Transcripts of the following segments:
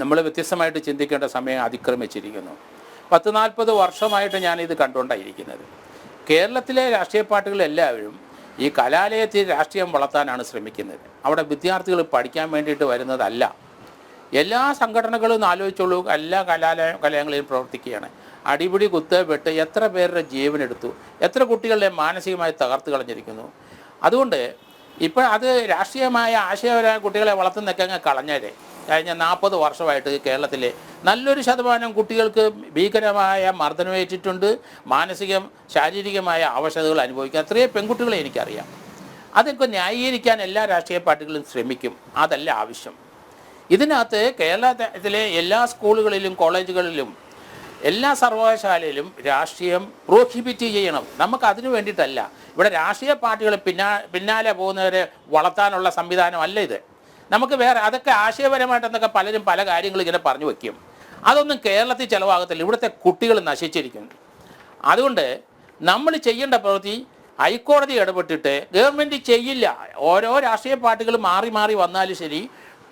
നമ്മൾ വ്യത്യസ്തമായിട്ട് ചിന്തിക്കേണ്ട സമയം അതിക്രമിച്ചിരിക്കുന്നു. പത്ത് നാൽപ്പത് വർഷമായിട്ട് ഞാനിത് കണ്ടുകൊണ്ടായിരിക്കുന്നത്. കേരളത്തിലെ രാഷ്ട്രീയ പാർട്ടികളെല്ലാവരും ഈ കലാലയത്തിൽ രാഷ്ട്രീയം വളർത്താനാണ് ശ്രമിക്കുന്നത്. അവിടെ വിദ്യാർത്ഥികൾ പഠിക്കാൻ വേണ്ടിയിട്ട് വരുന്നതല്ല. എല്ലാ സംഘടനകളും ആലോചിച്ചുള്ളൂ ആലോചിച്ചോളൂ. എല്ലാ കലാലയ കലയങ്ങളിലും പ്രവർത്തിക്കുകയാണ്. അടിപിടി കുത്ത് വെട്ട് എത്ര പേരുടെ ജീവൻ എടുത്തു എത്ര കുട്ടികളുടെ മാനസികമായി തകർത്ത് കളഞ്ഞിരിക്കുന്നു? അതുകൊണ്ട് ഇപ്പോൾ അത് രാഷ്ട്രീയമായ ആശയപരമായ കുട്ടികളെ വളർത്തുന്നൊക്കെ അങ്ങ് കളഞ്ഞേരെ. കഴിഞ്ഞ നാൽപ്പത് വർഷമായിട്ട് കേരളത്തിലെ നല്ലൊരു ശതമാനം കുട്ടികൾക്ക് ഭീകരമായ മർദ്ദനമേറ്റിട്ടുണ്ട്. മാനസികം ശാരീരികമായ അവശതകൾ അനുഭവിക്കാൻ അത്രയും പെൺകുട്ടികളെ എനിക്കറിയാം. അതൊക്കെ ന്യായീകരിക്കാൻ എല്ലാ രാഷ്ട്രീയ പാർട്ടികളും ശ്രമിക്കും. അതല്ല ആവശ്യം. ഇതിനകത്ത് കേരളത്തിലെ എല്ലാ സ്കൂളുകളിലും കോളേജുകളിലും എല്ലാ സർവകലാശാലയിലും രാഷ്ട്രീയം പ്രോഹിബിറ്റ് ചെയ്യണം. നമുക്ക് അതിനു വേണ്ടിയിട്ടല്ല. ഇവിടെ രാഷ്ട്രീയ പാർട്ടികൾ പിന്നാ പിന്നാലെ പോകുന്നവരെ വളർത്താനുള്ള സംവിധാനമല്ല ഇത്. നമുക്ക് വേറെ അതൊക്കെ ആശയപരമായിട്ടെന്നൊക്കെ പലരും പല കാര്യങ്ങളും ഇങ്ങനെ പറഞ്ഞു വയ്ക്കും അതൊന്നും കേരളത്തിൽ ചിലവാകത്തില്ല. ഇവിടുത്തെ കുട്ടികൾ നശിച്ചിരിക്കുന്നു അതുകൊണ്ട് നമ്മൾ ചെയ്യേണ്ട പ്രവൃത്തി ഹൈക്കോടതി ഇടപെട്ടിട്ട് ഗവൺമെന്റ് ചെയ്യില്ല. ഓരോ രാഷ്ട്രീയ പാർട്ടികൾ മാറി മാറി വന്നാലും ശരി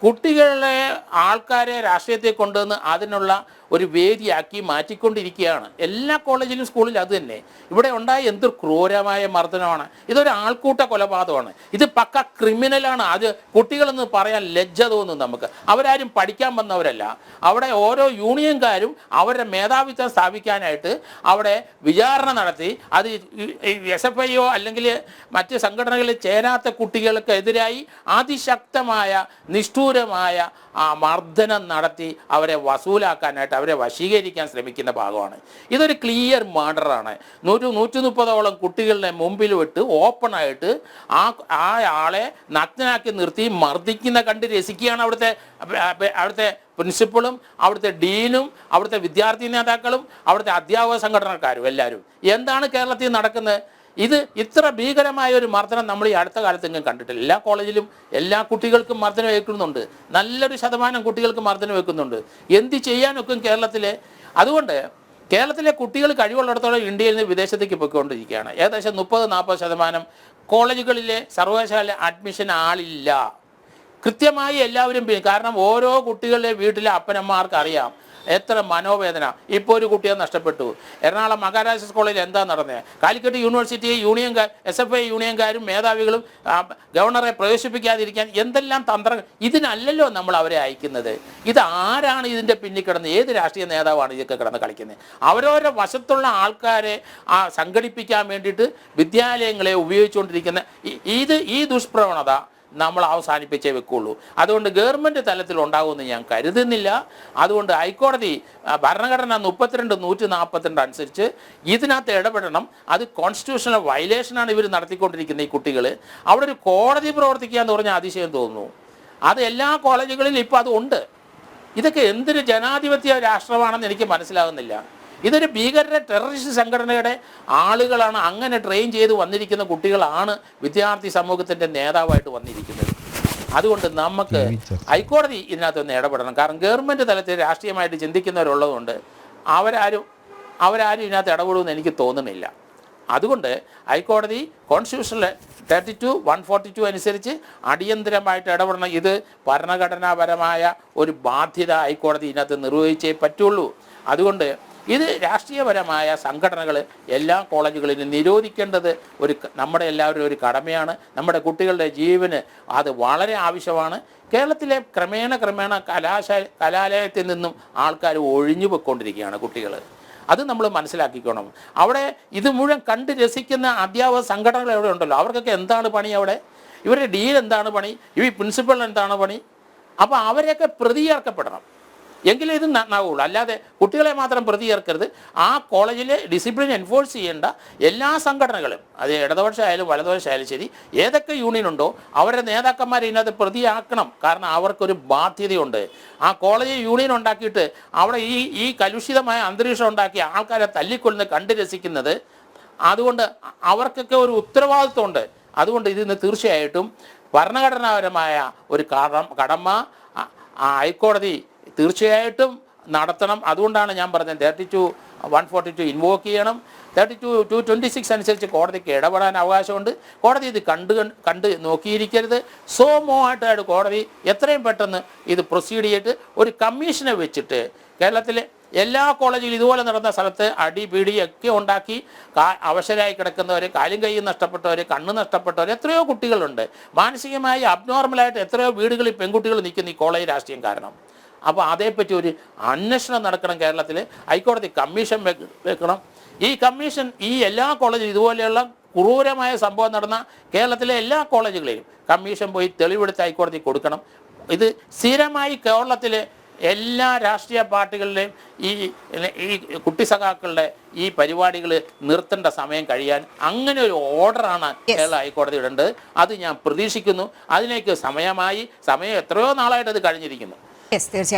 കുട്ടികളെ ആൾക്കാരെ രാഷ്ട്രീയത്തെ കൊണ്ടുവന്ന് അതിനുള്ള ഒരു വേദിയാക്കി മാറ്റിക്കൊണ്ടിരിക്കുകയാണ്. എല്ലാ കോളേജിലും സ്കൂളിലും അത് തന്നെ. ഇവിടെ ഉണ്ടായ എന്തൊരു ക്രൂരമായ മർദ്ദനമാണ്. ഇതൊരു ആൾക്കൂട്ട കൊലപാതകമാണ്. ഇത് പക്ക ക്രിമിനലാണ്. അത് കുട്ടികളെന്ന് പറയാൻ ലജ്ജ തോന്നും നമുക്ക്. അവരാരും പഠിക്കാൻ വന്നവരല്ല. അവിടെ ഓരോ യൂണിയൻകാരും അവരുടെ മേധാവിത്വം സ്ഥാപിക്കാനായിട്ട് അവിടെ വിചാരണ നടത്തി. അത് എസ് എഫ് ഐയോ അല്ലെങ്കിൽ മറ്റ് സംഘടനകളിൽ ചേരാത്ത കുട്ടികൾക്കെതിരായി അതിശക്തമായ നിഷ്ഠൂരമായ ആ മർദ്ദനം നടത്തി അവരെ വസൂലാക്കാനായിട്ട് അവരെ വശീകരിക്കാൻ ശ്രമിക്കുന്ന ഭാഗമാണ്. ഇതൊരു ക്ലിയർ മർഡറാണ് നൂറ്റി നൂറ്റി മുപ്പതോളം കുട്ടികളുടെ മുമ്പിൽ വിട്ട് ഓപ്പണായിട്ട് ആ ആ ആളെ നഗ്നനാക്കി നിർത്തി മർദ്ദിക്കുന്ന കണ്ട് രസിക്കുകയാണ് അവിടുത്തെ അവിടുത്തെ പ്രിൻസിപ്പളും അവിടുത്തെ ഡീനും അവിടുത്തെ വിദ്യാർത്ഥി നേതാക്കളും അവിടുത്തെ അധ്യാപക സംഘടനക്കാരും എല്ലാവരും. എന്താണ് കേരളത്തിൽ നടക്കുന്നത്? ഇത് ഇത്ര ഭീകരമായ ഒരു മർദ്ദനം നമ്മൾ ഈ അടുത്ത കാലത്തെങ്കിലും കണ്ടിട്ടില്ല. എല്ലാ കോളേജിലും എല്ലാ കുട്ടികൾക്കും മർദ്ദനം ഏൽക്കുന്നുണ്ട്. നല്ലൊരു ശതമാനം കുട്ടികൾക്ക് മർദ്ദനം വെക്കുന്നുണ്ട് എന്ത് ചെയ്യാനൊക്കും കേരളത്തിലെ അതുകൊണ്ട് കേരളത്തിലെ കുട്ടികൾ കഴിവുള്ളിടത്തോളം ഇന്ത്യയിൽ നിന്ന് വിദേശത്തേക്ക് പോയിക്കൊണ്ടിരിക്കുകയാണ്. ഏകദേശം മുപ്പത് നാൽപ്പത് ശതമാനം കോളേജുകളിലെ സർവകലാശാല അഡ്മിഷൻ ആളില്ല. കൃത്യമായി എല്ലാവരും കാരണം ഓരോ കുട്ടികളുടെ വീട്ടിലെ അപ്പനമ്മമാർക്ക് അറിയാം എത്ര മനോവേദന. ഇപ്പോൾ ഒരു കുട്ടിയെ നഷ്ടപ്പെട്ടു. എറണാകുളം മഹാരാജാസ് കോളേജിൽ എന്താ നടന്നത് Calicut university union S F I യൂണിയൻകാരും മേധാവികളും ഗവർണറെ പ്രവേശിപ്പിക്കാതിരിക്കാൻ എന്തെല്ലാം തന്ത്രങ്ങൾ? ഇതിനല്ലല്ലോ നമ്മൾ അവരെ അയക്കുന്നത്. ഇത് ആരാണ് ഇതിന്റെ പിന്നിൽ കിടന്ന്? ഏത് രാഷ്ട്രീയ നേതാവാണ് ഇതൊക്കെ കിടന്ന് കളിക്കുന്നത്? അവരവരുടെ വശത്തുള്ള ആൾക്കാരെ സംഘടിപ്പിക്കാൻ വേണ്ടിയിട്ട് വിദ്യാലയങ്ങളെ ഉപയോഗിച്ചുകൊണ്ടിരിക്കുന്ന ഇത് ഈ ദുഷ്പ്രവണത നമ്മൾ അവസാനിപ്പിച്ചേ വെക്കുള്ളൂ. അതുകൊണ്ട് ഗവൺമെന്റ് തലത്തിൽ ഉണ്ടാകുമെന്ന് ഞാൻ കരുതുന്നില്ല. അതുകൊണ്ട് ഹൈക്കോടതി ഭരണഘടന മുപ്പത്തിരണ്ട് നൂറ്റി നാൽപ്പത്തിരണ്ട് അനുസരിച്ച് ഇതിനകത്ത് ഇടപെടണം. അത് കോൺസ്റ്റിറ്റ്യൂഷണൽ വയലേഷനാണ് ഇവർ നടത്തിക്കൊണ്ടിരിക്കുന്ന ഈ കുട്ടികൾ അവിടെ ഒരു കോടതി പ്രവർത്തിക്കുക എന്ന് പറഞ്ഞാൽ അതിശയം തോന്നുന്നു. അത് എല്ലാ കോളേജുകളിലും ഇപ്പോൾ അതുണ്ട്. ഇതൊക്കെ എന്തൊരു ജനാധിപത്യ രാഷ്ട്രമാണെന്ന് എനിക്ക് മനസ്സിലാകുന്നില്ല ഇതൊരു ഭീകര ടെററിസ്റ്റ് സംഘടനയുടെ ആളുകളാണ് അങ്ങനെ ട്രെയിൻ ചെയ്ത് വന്നിരിക്കുന്ന കുട്ടികളാണ് വിദ്യാർത്ഥി സമൂഹത്തിന്റെ നേതാവായിട്ട് വന്നിരിക്കുന്നത്. അതുകൊണ്ട് നമുക്ക് ഹൈക്കോടതി ഇതിനകത്തൊന്ന് ഇടപെടണം. കാരണം ഗവൺമെന്റ് തലത്തിൽ രാഷ്ട്രീയമായിട്ട് ചിന്തിക്കുന്നവരുള്ളതുകൊണ്ട് അവരാരും അവരാരും ഇതിനകത്ത് ഇടപെടുമെന്ന് എനിക്ക് തോന്നുന്നില്ല. അതുകൊണ്ട് ഹൈക്കോടതി കോൺസ്റ്റിറ്റ്യൂഷനിലെ thirty two one forty two അനുസരിച്ച് അടിയന്തരമായിട്ട് ഇടപെടണം. ഇത് ഭരണഘടനാപരമായ ഒരു ബാധ്യത ഹൈക്കോടതി ഇതിനകത്ത് നിർവഹിച്ചേ പറ്റുള്ളൂ. അതുകൊണ്ട് ഇത് രാഷ്ട്രീയപരമായ സംഘടനകൾ എല്ലാ കോളേജുകളിലും നിരോധിക്കേണ്ടത് ഒരു നമ്മുടെ എല്ലാവരും ഒരു കടമയാണ്. നമ്മുടെ കുട്ടികളുടെ ജീവന് അത് വളരെ ആവശ്യമാണ്. കേരളത്തിലെ ക്രമേണ ക്രമേണ കലാശാല കലാലയത്തിൽ നിന്നും ആൾക്കാർ ഒഴിഞ്ഞു പോയിക്കൊണ്ടിരിക്കുകയാണ് കുട്ടികൾ അത് നമ്മൾ മനസ്സിലാക്കിക്കണം. അവിടെ ഇത് മുഴുവൻ കണ്ട് രസിക്കുന്ന അധ്യാപക സംഘടനകൾ എവിടെ ഉണ്ടല്ലോ. അവർക്കൊക്കെ എന്താണ് പണി അവിടെ? ഇവരുടെ ഡീൽ എന്താണ് പണി? ഈ പ്രിൻസിപ്പൽ എന്താണ് പണി? അപ്പോൾ അവരെയൊക്കെ പ്രതി ചേർക്കപ്പെടണം എങ്കിലേ ഇത് നന്നാവുള്ളൂ. അല്ലാതെ കുട്ടികളെ മാത്രം പ്രതി ചേർക്കരുത്. ആ കോളേജിലെ ഡിസിപ്ലിൻ എൻഫോഴ്സ് ചെയ്യേണ്ട എല്ലാ സംഘടനകളും അത് ഇടതുപക്ഷമായാലും വലതുപക്ഷമായാലും ശരി ഏതൊക്കെ യൂണിയൻ ഉണ്ടോ അവരുടെ നേതാക്കന്മാരെ ഇതിനകത്ത് പ്രതിയാക്കണം. കാരണം അവർക്കൊരു ബാധ്യതയുണ്ട്. ആ കോളേജ് യൂണിയൻ ഉണ്ടാക്കിയിട്ട് അവിടെ ഈ ഈ കലുഷിതമായ അന്തരീക്ഷം ഉണ്ടാക്കി ആൾക്കാരെ തല്ലിക്കൊല്ലുന്ന കണ്ട് രസിക്കുന്നത് അതുകൊണ്ട് അവർക്കൊക്കെ ഒരു ഉത്തരവാദിത്വമുണ്ട്. അതുകൊണ്ട് ഇതിന് തീർച്ചയായിട്ടും ഭരണഘടനാപരമായ ഒരു കടം കടമ ഹൈക്കോടതി തീർച്ചയായിട്ടും നടത്തണം. അതുകൊണ്ടാണ് ഞാൻ പറഞ്ഞത് thirty two one forty two invoke ചെയ്യണം. Thirty two two twenty six അനുസരിച്ച് കോടതിക്ക് ഇടപെടാൻ അവകാശമുണ്ട്. കോടതി ഇത് കണ്ട് കണ്ട് മോ സോമോമായിട്ടായിട്ട് കോടതി എത്രയും പെട്ടെന്ന് ഇത് പ്രൊസീഡ് ചെയ്തിട്ട് ഒരു കമ്മീഷനെ വെച്ചിട്ട് കേരളത്തിലെ എല്ലാ കോളേജിലും ഇതുപോലെ നടന്ന സ്ഥലത്ത് അടി പിടി ഒക്കെ ഉണ്ടാക്കി കാ അവശരായി കിടക്കുന്നവർ കാലും കൈയും നഷ്ടപ്പെട്ടവർ കണ്ണ് നഷ്ടപ്പെട്ടവർ എത്രയോ കുട്ടികളുണ്ട്. മാനസികമായി അബ്നോർമലായിട്ട് എത്രയോ വീടുകളിൽ പെൺകുട്ടികൾ നിൽക്കുന്ന ഈ കോളേജ് രാഷ്ട്രീയം കാരണം. അപ്പോൾ അതേപ്പറ്റി ഒരു അന്വേഷണം നടക്കണം കേരളത്തിൽ ഹൈക്കോടതി കമ്മീഷൻ വെക്കണം. ഈ കമ്മീഷൻ ഈ എല്ലാ കോളേജിലും ഇതുപോലെയുള്ള ക്രൂരമായ സംഭവം നടന്ന കേരളത്തിലെ എല്ലാ കോളേജുകളിലും കമ്മീഷൻ പോയി തെളിവെടുത്ത് ഹൈക്കോടതി കൊടുക്കണം. ഇത് സ്ഥിരമായി കേരളത്തിലെ എല്ലാ രാഷ്ട്രീയ പാർട്ടികളിലെയും ഈ ഈ കുട്ടി സഖാക്കളുടെ ഈ പരിപാടികൾ നിർത്തേണ്ട സമയം കഴിയാൻ അങ്ങനെ ഒരു ഓർഡറാണ് കേരള ഹൈക്കോടതി ഇടേണ്ടത് അത് ഞാൻ പ്രതീക്ഷിക്കുന്നു. അതിലേക്ക് സമയമായി സമയം എത്രയോ നാളായിട്ട് അത് കഴിഞ്ഞിരിക്കുന്നു. Esther se